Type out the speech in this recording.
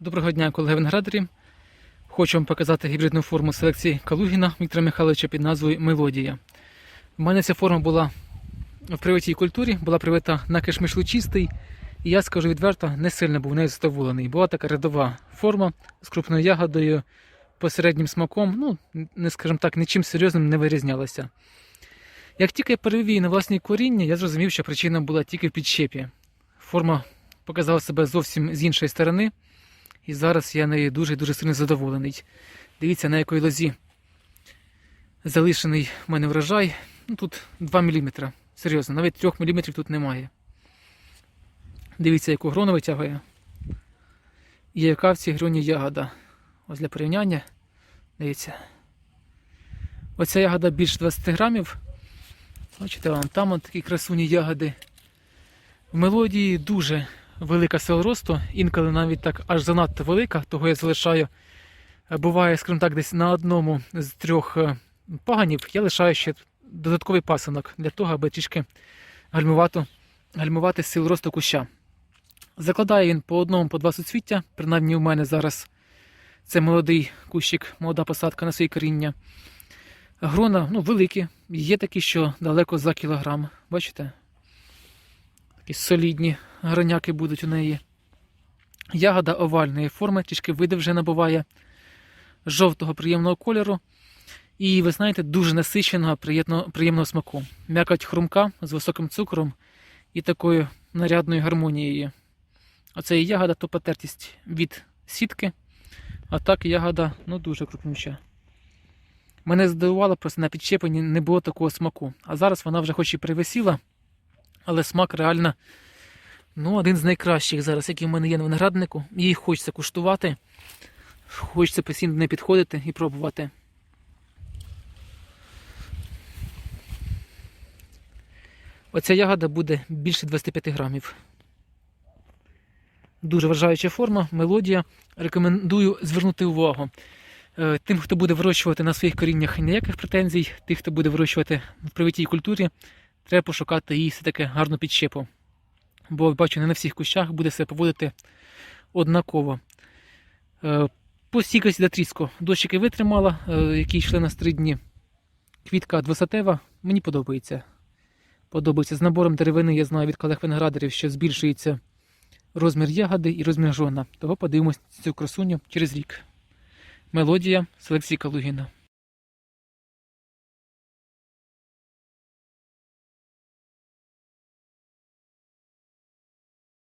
Доброго дня, колеги виноградарі. Хочу вам показати гібридну форму селекції Калугіна Віктора Михайловича під назвою Мелодія. У мене ця форма була в привитій культурі, була привита на кишмиш лучистий, і я скажу відверто, не сильно був нею задоволений. Була така рядова форма з крупною ягодою, посереднім смаком, ну, не скажімо так, нічим серйозним не вирізнялася. Як тільки я перевів на власні коріння, я зрозумів, що причина була тільки в підщепі. Форма показала себе зовсім з іншої сторони. І зараз я нею дуже дуже сильно задоволений. Дивіться, на якої лозі залишений в мене врожай. Ну, тут 2 мм. Серйозно, навіть 3 мм тут немає. Дивіться, яку грону витягує. І яка в цій гроні ягода. Ось для порівняння. Дивіться. Оця ягода більш 20 грамів. Бачите, вон там от такі красуні ягоди. В мелодії дуже велика сила росту, інколи навіть так аж занадто велика, того я залишаю. Буває, скажімо так, десь на одному з трьох е, паганів я лишаю ще додатковий пасинок для того, аби трішки гальмувати, гальмувати силу росту куща. Закладає він по одному, по два суцвіття, принаймні у мене зараз це молодий кущик, молода посадка на своє коріння. Грона ну, великі, є такі, що далеко за кілограм. Бачите? Такі солідні граняки будуть у неї. Ягода овальної форми, трішки вже набуває жовтого приємного кольору. І ви знаєте, дуже насиченого, приємного, приємного смаку. М'якоть хрумка з високим цукром і такою нарядною гармонією. Оце і ягода то потертість від сітки, а так ягода ну, дуже крупнюча. Мене здивувало, просто на підчепленні не було такого смаку. А зараз вона вже хоч і привисіла, але смак реально ну, один з найкращих зараз, який в мене є на винограднику. Її хочеться куштувати. Хочеться постійно неї підходити і пробувати. Оця ягода буде більше 25 грамів. Дуже вражаюча форма, мелодія. Рекомендую звернути увагу. Е, Тим, хто буде вирощувати на своїх коріннях ніяких претензій, тих, хто буде вирощувати в привитій культурі, треба пошукати їй все-таки гарну підщепу. Бо бачу, не на всіх кущах буде себе поводити однаково. Е, По стійкості до тріску дощики витримала, е, які йшли на три дні. Квітка двосатева, мені подобається. Подобається з набором деревини, я знаю від колег виноградарів, що збільшується розмір ягоди і розмір жона. Того подивимось цю красуню через рік. Мелодія селекції Калугіна.